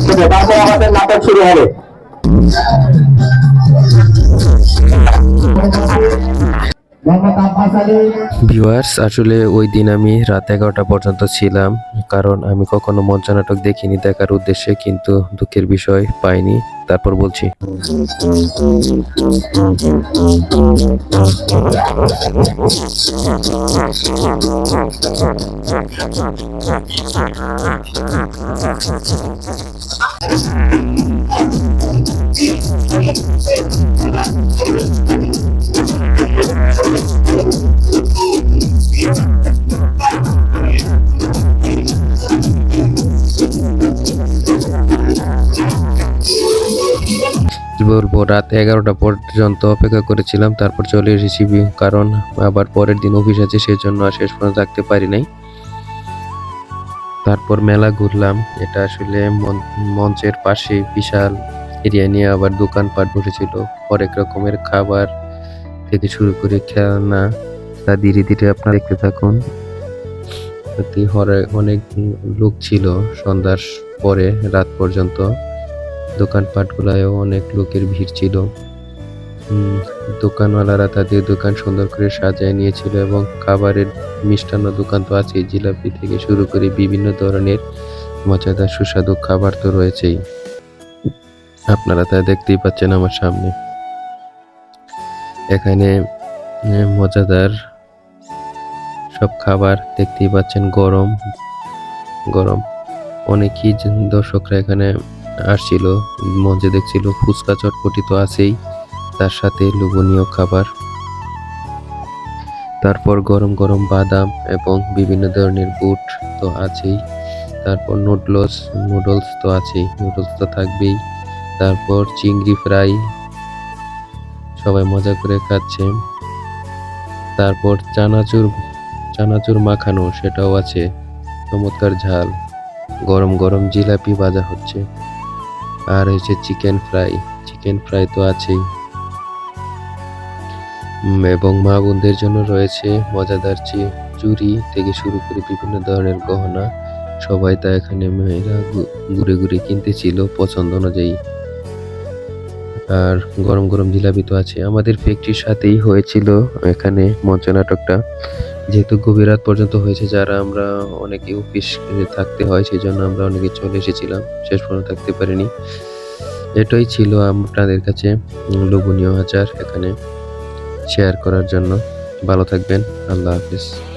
ঠিক আমাদের নাটক শুরু হবে ভিউয়ার্স আসলে ওই দিন আমি রাত এগারোটা পর্যন্ত ছিলাম কারণ আমি কখনো মঞ্চ নাটক দেখিনি দেখার উদ্দেশ্যে কিন্তু দুঃখের বিষয় পাইনি। তারপর বলছি। বলব, রাত এগারোটা পর্যন্ত অপেক্ষা করেছিলাম, তারপর চলে এসেছি কারণ আবার পরের দিন অফিস আছে সেই জন্য আর শেষ পর্যন্ত থাকতে পারি নাই। তারপর মেলা ঘুরলাম, এটা আসলে মঞ্চের পাশে বিশাল এরিয়া নিয়ে আবার দোকানপাট বসেছিল হরেক রকমের খাবার থেকে শুরু করে খেলনা, তা ধীরে ধীরে আপনারা দেখতে থাকুন। হরে, অনেক লোক ছিল সন্ধ্যার পরে, রাত পর্যন্ত। দোকানপাটগুলায়ও অনেক লোকের ভিড় ছিল। দোকানওয়ালারা তাদের দোকান সুন্দর করে সাজায় নিয়েছিল এবং খাবারের মিষ্টান্ন দোকান তো আছেই। জিলাপি থেকে শুরু করে বিভিন্ন ধরনের মজাদার সুস্বাদু খাবার তো রয়েছেই। আপনারা তা দেখতেই পাচ্ছেন আমার সামনে। এখানে মজাদার সব খাবার দেখতেই পাচ্ছেন। গরম গরম। অনেকই দর্শকরা এখানে আসছিল, মঞ্চে দেখছিল ফুচকা চটপটি তো আছেই, তার সাথে লোভনীয় খাবার। তারপর গরম গরম বাদাম এবং বিভিন্ন ধরনের বুট তো আছেই, তারপর নুডলস নুডলস তো আছেই, নুডলস তো থাকবেই। তারপর চিংড়ি ফ্রাই, সবাই মজা করে খাচ্ছে। তারপর চানাচুর চানাচুর মাখানো, সেটাও আছে। চমৎকার ঝাল। গরম গরম জিলাপি ভাজা হচ্ছে। আর হচ্ছে চিকেন ফ্রাই চিকেন ফ্রাই তো আছেই। এবং মা বোনদের জন্য রয়েছে মজাদার চি- চুড়ি থেকে শুরু করে বিভিন্ন ধরনের গহনা, সবাই তা এখানে মেয়েরা ঘুরে ঘুরে কিনতেছিল পছন্দ অনুযায়ী। আর গরম গরম জিলাপি তো আছে। আমাদের ফ্যাক্টরির সাথেই হয়েছিল এখানে মঞ্চ নাটকটা যেহেতু গভীর রাত পর্যন্ত হয়েছে, যারা আমরা অনেকে অফিস থাকতে হয়, সেই জন্য আমরা অনেকে চলে এসেছিলাম। শেষ পর্যন্ত থাকতে পারিনি। এটাই ছিল আপনাদের কাছে লোভনীয় আচার এখানে শেয়ার করার জন্য। ভালো থাকবেন। আল্লাহ হাফিজ।